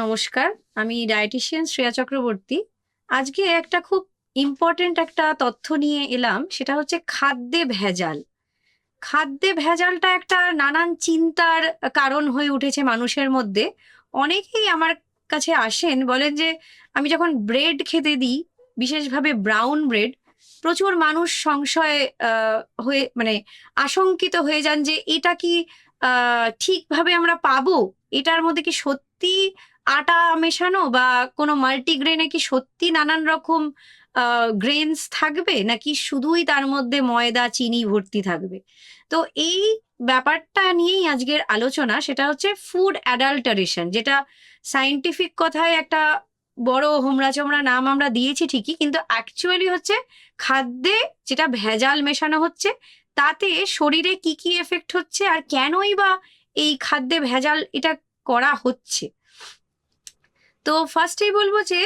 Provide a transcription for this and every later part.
নমস্কার, আমি ডায়েটিশিয়ান শ্রেয়া চক্রবর্তী। আজকে একটা খুব ইম্পর্টেন্ট একটা তথ্য নিয়ে এলাম, সেটা হচ্ছে খাদ্যে ভেজাল। খাদ্যে ভেজালটা একটা নানান চিন্তার কারণ হয়ে উঠেছে মানুষের মধ্যে। অনেকেই আমার কাছে আসেন, বলেন যে, আমি যখন ব্রেড খেতে দিই, বিশেষভাবে ব্রাউন ব্রেড প্রচুর মানুষ সংশয় হয়ে মানে আশঙ্কিত হয়ে যান যে, এটা কি ঠিকভাবে আমরা পাবো? এটার মধ্যে কি সত্যি আটা মেশানো বা কোনো মাল্টিগ্রেনে কি সত্যি নানান রকম গ্রেনস থাকবে? নাকি শুধুই তার মধ্যে ময়দা, চিনি ভর্তি থাকবে? তো এই ব্যাপারটা নিয়েই আজকের আলোচনা, সেটা হচ্ছে ফুড অ্যাডাল্টারেশন যেটা সাইন্টিফিক কথায় একটা বড় হোমরা চোমরা নাম আমরা দিয়েছি ঠিকই, কিন্তু অ্যাকচুয়ালি হচ্ছে খাদ্যে যেটা ভেজাল মেশানো হচ্ছে, তাতে শরীরে কি কি এফেক্ট হচ্ছে আর কেনই বা এই খাদ্যে ভেজাল এটা করা হচ্ছে? তো ফার্স্টেই বলব যে,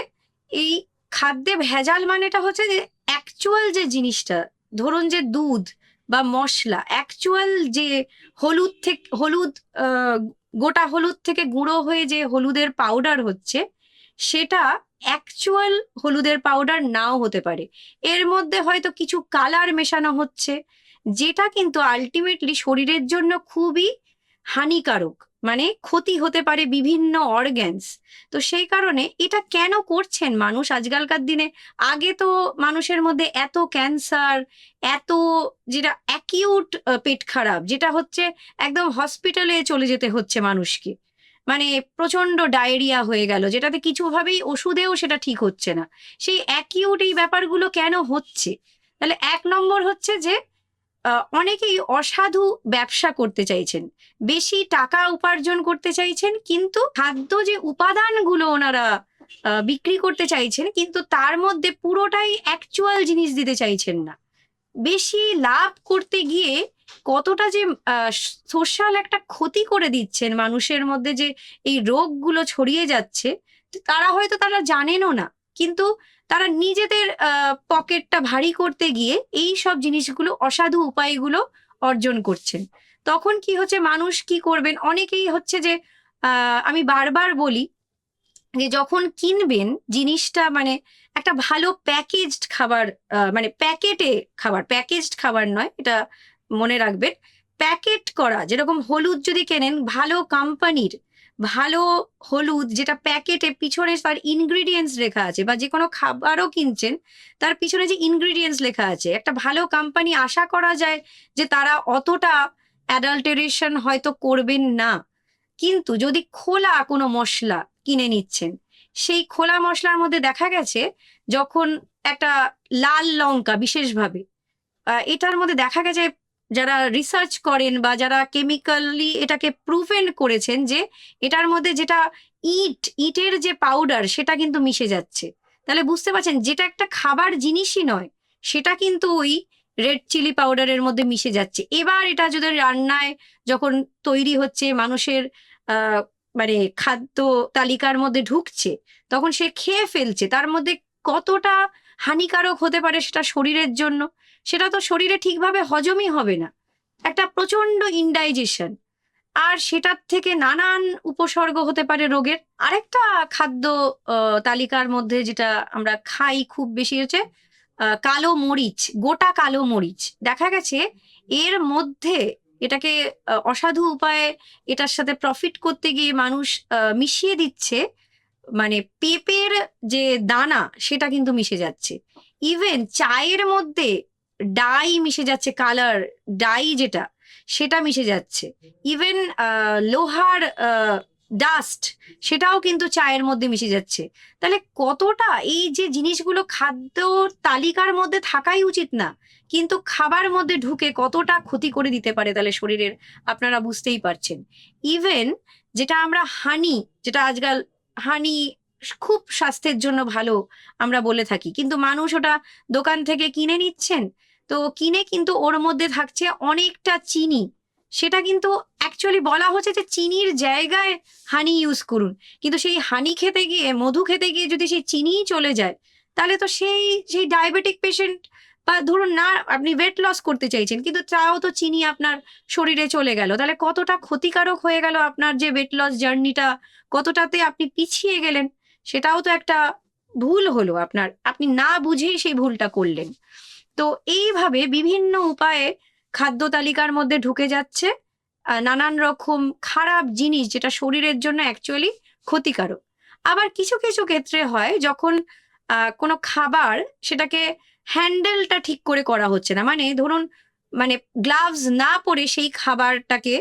এই খাদ্যে ভেজাল মানেটা হচ্ছে যে অ্যাকচুয়াল যে জিনিসটা, ধরুন যে দুধ বা মশলা অ্যাকচুয়াল যে হলুদ থেকে, হলুদ গোটা হলুদ থেকে গুঁড়ো হয়ে যে হলুদের পাউডার হচ্ছে, সেটা অ্যাকচুয়াল হলুদের পাউডার নাও হতে পারে। এর মধ্যে হয়তো কিছু কালার মেশানো হচ্ছে, যেটা কিন্তু আলটিমেটলি শরীরের জন্য খুবই হানিকারক। মানে ক্ষতি হতে পারে বিভিন্ন অর্গ্যানস তো সেই কারণে এটা কেন করছেন মানুষ আজকালকার দিনে? আগে তো মানুষের মধ্যে এত ক্যান্সার এত যেটা অ্যাকিউট পেট খারাপ, যেটা হচ্ছে একদম হসপিটালে চলে যেতে হচ্ছে মানুষকে। মানে প্রচণ্ড ডায়রিয়া হয়ে গেল, যেটাতে কিছুভাবেই ওষুধেও সেটা ঠিক হচ্ছে না। সেই অ্যাকিউট এই ব্যাপারগুলো কেন হচ্ছে? তাহলে এক নম্বর হচ্ছে যে অনেকেই অসাধু ব্যবসা করতে চাইছেন, বেশি টাকা উপার্জন করতে চাইছেন, কিন্তু খাদ্য যে উপাদানগুলো ওনারা বিক্রি করতে চাইছেন, কিন্তু তার মধ্যে পুরোটাই অ্যাকচুয়াল জিনিস দিতে চাইছেন না। বেশি লাভ করতে গিয়ে কতটা যে সোশ্যাল একটা ক্ষতি করে দিচ্ছেন মানুষের মধ্যে যে এই রোগগুলো ছড়িয়ে যাচ্ছে, তারা হয়তো তারা জানেনও না। কিন্তু তারা নিজেদের পকেটটা ভারী করতে গিয়ে এই সব জিনিসগুলো, অসাধু উপায়গুলো অর্জন করছেন। তখন কি হচ্ছে, মানুষ কি করবেন? অনেকেই হচ্ছে যে আমি বারবার বলি যে, যখন কিনবেন জিনিসটা মানে একটা ভালো প্যাকেজড খাবার মানে প্যাকেটে খাবার, প্যাকেজড খাবার নয়, এটা মনে রাখবেন, প্যাকেট করা, যেরকম হলুদ যদি কেনেন, ভালো কোম্পানির ভালো হলুদ যেটা প্যাকেটে পিছনে তার ইনগ্রিডিয়েন্টস লেখা আছে বা যে কোনো খাবারও কিনছেন, তার পিছনে যে ইনগ্রিডিয়েন্টস লেখা আছে, একটা ভালো কোম্পানি আশা করা যায় যে তারা অতটা অ্যাডাল্টারেশন হয়তো করবেন না। কিন্তু যদি খোলা কোনো মশলা কিনে নিচ্ছেন, সেই খোলা মশলার মধ্যে দেখা গেছে যখন একটা লাল লঙ্কা বিশেষভাবে এটার মধ্যে দেখা গেছে যারা রিসার্চ করেন বা যারা কেমিক্যালি এটাকে প্রুভেন করেছেন যে এটার মধ্যে যেটা ইট ইটের যে পাউডার সেটা কিন্তু মিশে যাচ্ছে। তাহলে বুঝতে পারছেন, যেটা একটা খাবার জিনিসই নয়, সেটা কিন্তু ওই রেড চিলি পাউডারের মধ্যে মিশে যাচ্ছে। এবার এটা যদি রান্নায় যখন তৈরি হচ্ছে, মানুষের মানে খাদ্য তালিকার মধ্যে ঢুকছে, তখন সে খেয়ে ফেলছে, তার মধ্যে কতটা হানিকারক হতে পারে সেটা শরীরের জন্য? সেটা তো শরীরে ঠিকভাবে হজমই হবে না। একটা প্রচণ্ড ইনডাইজেশন আর সেটার থেকে নানান উপসর্গ হতে পারে রোগের। আরেকটা খাদ্য তালিকার মধ্যে যেটা আমরা খাই খুব বেশি হচ্ছে কালো মরিচ, গোটা কালো মরিচ। দেখা গেছে এর মধ্যে এটাকে অসাধু উপায়ে এটার সাথে প্রফিট করতে গিয়ে মানুষ মিশিয়ে দিচ্ছে মানে পেঁপের যে দানা সেটা কিন্তু মিশে যাচ্ছে। ইভেন চায়ের মধ্যে ডাই মিশে যাচ্ছে কালার ডাই যেটা, সেটা মিশে যাচ্ছে। ইভেন লোহার ডাস্ট সেটাও কিন্তু চায়ের মধ্যে মিশে যাচ্ছে। তাহলে কতটা এই যে জিনিসগুলো খাদ্য তালিকার মধ্যে থাকাই উচিত না, কিন্তু খাবার মধ্যে ঢুকে কতটা ক্ষতি করে দিতে পারে তাহলে শরীরের, আপনারা বুঝতেই পারছেন। ইভেন যেটা আমরা হানি যেটা আজকাল হানি খুব স্বাস্থ্যের জন্য ভালো আমরা বলে থাকি, কিন্তু মানুষ ওটা দোকান থেকে কিনে নিচ্ছেন তো কিনে কিন্তু ওর মধ্যে থাকছে অনেকটা চিনি। সেটা কিন্তু অ্যাকচুয়ালি বলা হচ্ছে যে চিনির জায়গায় হানি ইউজ করুন। কিন্তু সেই হানি খেতে গিয়ে, মধু খেতে গিয়ে যদি সেই চিনিই চলে যায়, তাহলে তো সেই সেই ডায়াবেটিক পেশেন্ট বা ধরুন না, আপনি ওয়েট লস করতে চাইছেন, কিন্তু তাও তো চিনি আপনার শরীরে চলে গেল। তাহলে কতটা ক্ষতিকারক হয়ে গেল আপনার যে ওয়েট লস জার্নিটা কতটাতে আপনি পিছিয়ে গেলেন? সেটাও তো একটা ভুল হলো আপনার। আপনি না বুঝেই সেই ভুলটা করলেন। তো এইভাবে বিভিন্ন উপায়ে খাদ্য তালিকার মধ্যে ঢুকে যাচ্ছে। নানান রকম খারাপ জিনিস যেটা শরীরের জন্য অ্যাকচুয়ালি ক্ষতিকারক। আবার কিছু কিছু ক্ষেত্রে হয় যখন কোনো খাবার সেটাকে হ্যান্ডেলটা ঠিক করে করা হচ্ছে না। মানে ধরুন মানে গ্লাভস না পরে সেই খাবারটাকে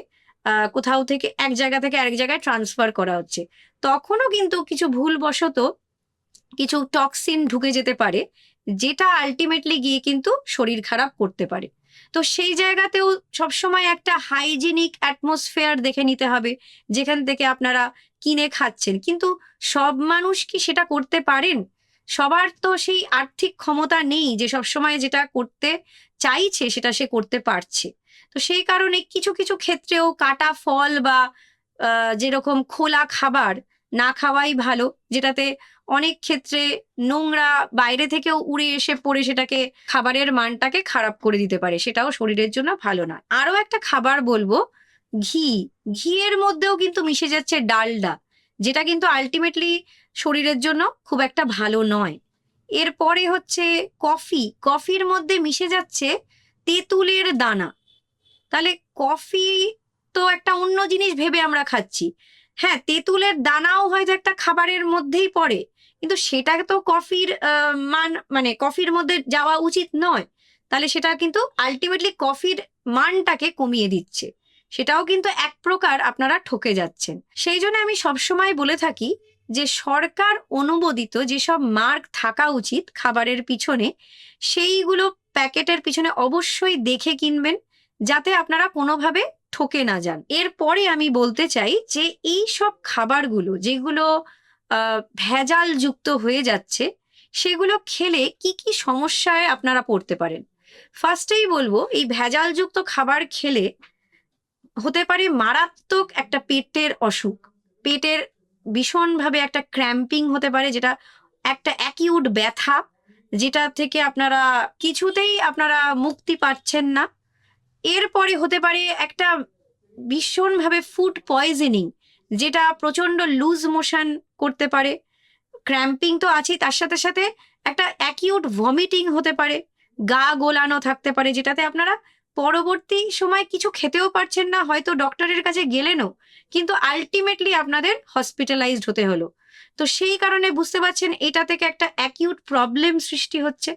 কোথাও থেকে এক জায়গা থেকে আরেক জায়গায় ট্রান্সফার করা হচ্ছে। তখনও কিন্তু কিছু ভুলবশত কিছু টক্সিন ঢুকে যেতে পারে। যেটা আলটিমেটলি গিয়ে কিন্তু শরীর খারাপ করতে পারে। তো সেই জায়গাতেও সবসময় একটা হাইজিনিক অ্যাটমসফেয়ার দেখে নিতে হবে, যেখান থেকে আপনারা কিনে খাচ্ছেন। কিন্তু সব মানুষ কি সেটা করতে পারেন? সবার তো সেই আর্থিক ক্ষমতা নেই যে সবসময় যেটা করতে চাইছে সেটা সে করতে পারছে। তো সেই কারণে কিছু কিছু ক্ষেত্রেও কাটা ফল বা যেরকম খোলা খাবার না খাওয়াই ভালো, যেটাতে অনেক ক্ষেত্রে নোংরা বাইরে থেকেও উড়ে এসে পড়ে সেটাকে খাবারের মানটাকে খারাপ করে দিতে পারে, সেটাও শরীরের জন্য ভালো নয়। আরও একটা খাবার বলব, ঘি। ঘিয়ের মধ্যেও কিন্তু মিশে যাচ্ছে ডালডা, যেটা কিন্তু আলটিমেটলি শরীরের জন্য খুব একটা ভালো নয়। এরপরে হচ্ছে কফি। কফির মধ্যে মিশে যাচ্ছে তেঁতুলের দানা। তাহলে কফি তো একটা অন্য জিনিস ভেবে আমরা খাচ্ছি। হ্যাঁ তেঁতুলের দানাও হয়তো একটা খাবারের মধ্যেই পড়ে, কিন্তু সেটা তো কফির মান মানে কফির মধ্যে যাওয়া উচিত নয়। তাহলে সেটা কিন্তু আলটিমেটলি কফির মানটাকে কমিয়ে দিচ্ছে। সেটাও কিন্তু এক প্রকার আপনারা ঠকে যাচ্ছেন। সেই জন্য আমি সবসময় বলে থাকি যে সরকার অনুমোদিত যেসব মার্ক থাকা উচিত খাবারের পিছনে, সেইগুলো প্যাকেটের পিছনে অবশ্যই দেখে কিনবেন, যাতে আপনারা কোনোভাবে ঠকে না যান। এরপরে আমি বলতে চাই যে এই সব খাবারগুলো যেগুলো ভেজাল যুক্ত হয়ে যাচ্ছে, সেগুলো খেলে কি কি সমস্যায় আপনারা পড়তে পারেন? ফার্স্টেই বলব, এই ভেজালযুক্ত খাবার খেলে হতে পারে মারাত্মক একটা পেটের অসুখ। পেটের ভীষণভাবে একটা ক্র্যাম্পিং হতে পারে, যেটা একটা অ্যাকিউট ব্যথা, যেটা থেকে আপনারা কিছুতেই আপনারা মুক্তি পাচ্ছেন না। এরপরে হতে পারে একটা ভীষণভাবে ফুড পয়জনিং যেটা প্রচণ্ড লুজ মোশন করতে পারে। ক্র্যাম্পিং তো আছেই, তার সাথে সাথে একটা অ্যাকিউট ভমিটিং হতে পারে। গা গোলানো থাকতে পারে, যেটাতে আপনারা পরবর্তী সময় কিছু খেতেও পারছেন না, হয়তো ডক্টরের কাছে গেলেনও, কিন্তু আলটিমেটলি আপনাদের হসপিটালাইজড হতে হলো। তো সেই কারণে বুঝতে পারছেন, এটা থেকে একটা অ্যাকিউট প্রবলেম সৃষ্টি হচ্ছে।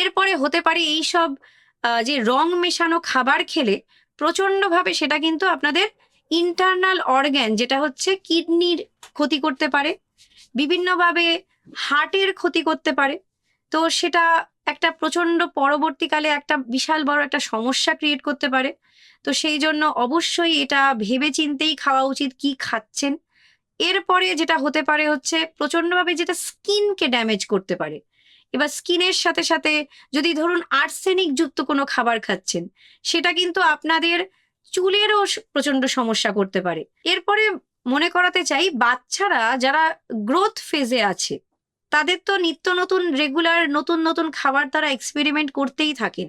এরপরে হতে পারে এই সব যে রং মেশানো খাবার খেলে প্রচন্ডভাবে সেটা কিন্তু আপনাদের ইন্টারনাল অর্গ্যান যেটা হচ্ছে কিডনির ক্ষতি করতে পারে, বিভিন্নভাবে হার্টের ক্ষতি করতে পারে। তো সেটা একটা প্রচণ্ড পরবর্তীকালে একটা বিশাল বড় একটা সমস্যা ক্রিয়েট করতে পারে। তো সেই জন্য অবশ্যই এটা ভেবে চিন্তেই খাওয়া উচিত কি খাচ্ছেন। এরপরে যেটা হতে পারে হচ্ছে প্রচন্ডভাবে যেটা স্কিনকে ড্যামেজ করতে পারে। এবার স্কিনের সাথে সাথে যদি ধরুন আর্সেনিক যুক্ত কোনো খাবার খাচ্ছেন, সেটা কিন্তু আপনাদের চুলেরও প্রচণ্ড সমস্যা করতে পারে। এরপরে মনে করাতে চাই, বাচ্চারা যারা গ্রোথ ফেজে আছে, তাদের তো নিত্য নতুন রেগুলার নতুন নতুন খাবার তারা এক্সপেরিমেন্ট করতেই থাকেন।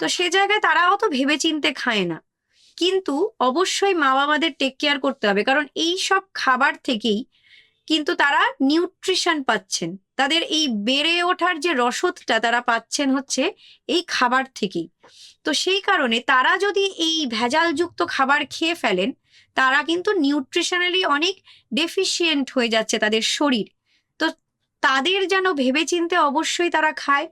তো সে জায়গায় তারা অত ভেবে চিনতে খায় না। কিন্তু অবশ্যই মা বাবাদের টেক কেয়ার করতে হবে, কারণ এই সব খাবার থেকেই কিন্তু তারা নিউট্রিশন পাচ্ছেন। তাদের এই বেড়ে ওঠার যে রসদটা তারা পাচ্ছেন হচ্ছে এই খাবার থেকেই। তো সেই কারণে তারা যদি এই ভেজালযুক্ত খাবার খেয়ে ফেলেন, তারা কিন্তু নিউট্রিশনালি অনেক ডেফিসিয়েন্ট হয়ে যাচ্ছে তাদের শরীর। তো তাদের যেন ভেবেচিন্তে অবশ্যই তারা খায়,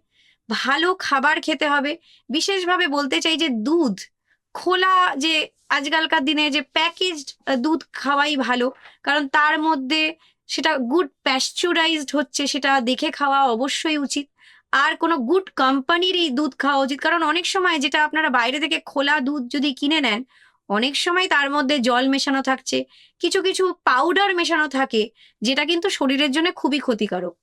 ভালো খাবার খেতে হবে। বিশেষভাবে বলতে চাই যে দুধ, খোলা যে আজকালকার দিনে যে প্যাকেজড দুধ খাওয়াই ভালো, কারণ তার মধ্যে সেটা গুড প্যাস্চুরাইজড হচ্ছে, সেটা দেখে খাওয়া অবশ্যই উচিত। আর কোনো গুড কোম্পানির এই দুধ খাওয়া উচিত। কারণ অনেক সময় যেটা আপনারা বাইরে থেকে খোলা দুধ যদি কিনে নেন, অনেক সময় তার মধ্যে জল মেশানো থাকছে, কিছু কিছু পাউডার মেশানো থাকে, যেটা কিন্তু শরীরের জন্য খুবই ক্ষতিকারক।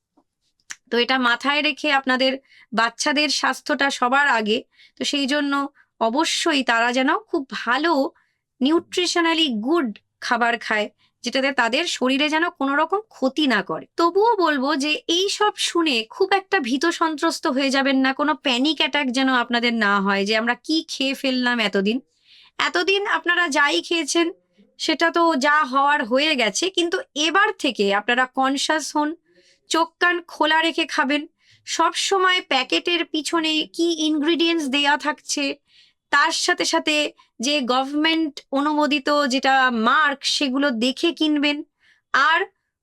তো এটা মাথায় রেখে আপনাদের বাচ্চাদের স্বাস্থ্যটা সবার আগে। তো সেই জন্য অবশ্যই তারা যেন খুব ভালো নিউট্রিশনালি গুড খাবার খায়। যেটাতে তাদের শরীরে যেন কোনো রকম ক্ষতি না করে। তবুও বলব যে এই সব শুনে খুব একটা ভীত সন্ত্রস্ত হয়ে যাবেন না, কোনো প্যানিক অ্যাটাক যেন আপনাদের না হয় যে আমরা কি খেয়ে ফেললাম এতদিন। এতদিন আপনারা যাই খেয়েছেন, সেটা তো যা হওয়ার হয়ে গেছে, কিন্তু এবার থেকে আপনারা কনসাস হন, চোখ কান খোলা রেখে খাবেন। সব সময় প্যাকেটের পিছনে কি ইনগ্রিডিয়েন্টস দেয়া থাকছে তার সাথে সাথে যে গভর্নমেন্ট অনুমোদিত যেটা মার্ক সেগুলো দেখে কিনবেন। আর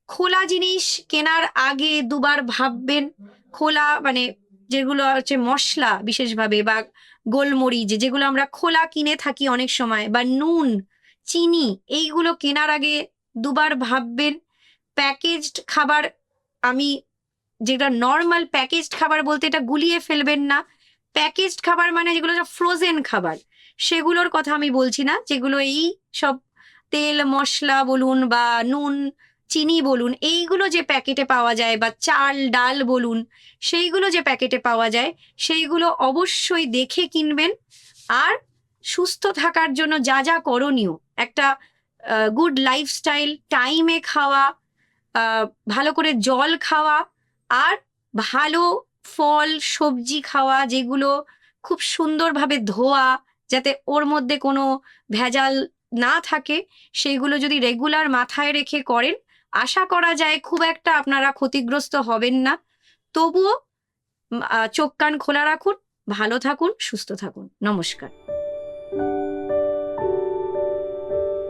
খোলা জিনিস কেনার আগে দুবার ভাববেন। খোলা মানে যেগুলো হচ্ছে মশলা বিশেষভাবে বা গোলমরিচ, যেগুলো আমরা খোলা কিনে থাকি অনেক সময়, বা নুন, চিনি, এইগুলো কেনার আগে দুবার ভাববেন। প্যাকেজড খাবার আমি যেটা নর্মাল প্যাকেজড খাবার বলতে এটা গুলিয়ে ফেলবেন না। প্যাকেজড খাবার মানে যেগুলো ফ্রোজেন খাবার। সেগুলোর কথা আমি বলছি না, যেগুলো এই সব তেল, মশলা বলুন বা নুন, চিনি বলুন, এইগুলো যে প্যাকেটে পাওয়া যায় বা চাল, ডাল বলুন, সেইগুলো যে প্যাকেটে পাওয়া যায়, সেইগুলো অবশ্যই দেখে কিনবেন। আর সুস্থ থাকার জন্য যা যা করণীয়, একটা গুড লাইফস্টাইল টাইমে খাওয়া ভালো করে জল খাওয়া, আর ভালো ফল, সবজি খাওয়া যেগুলো খুব সুন্দরভাবে ধোয়া যাতে ওর মধ্যে কোনো ভেজাল না থাকে সেইগুলো যদি রেগুলার মাথায় রেখে করেন, আশা করা যায় খুব একটা আপনারা ক্ষতিগ্রস্ত হবেন না। তবুও চোখ কান খোলা রাখুন, ভালো থাকুন, সুস্থ থাকুন। নমস্কার।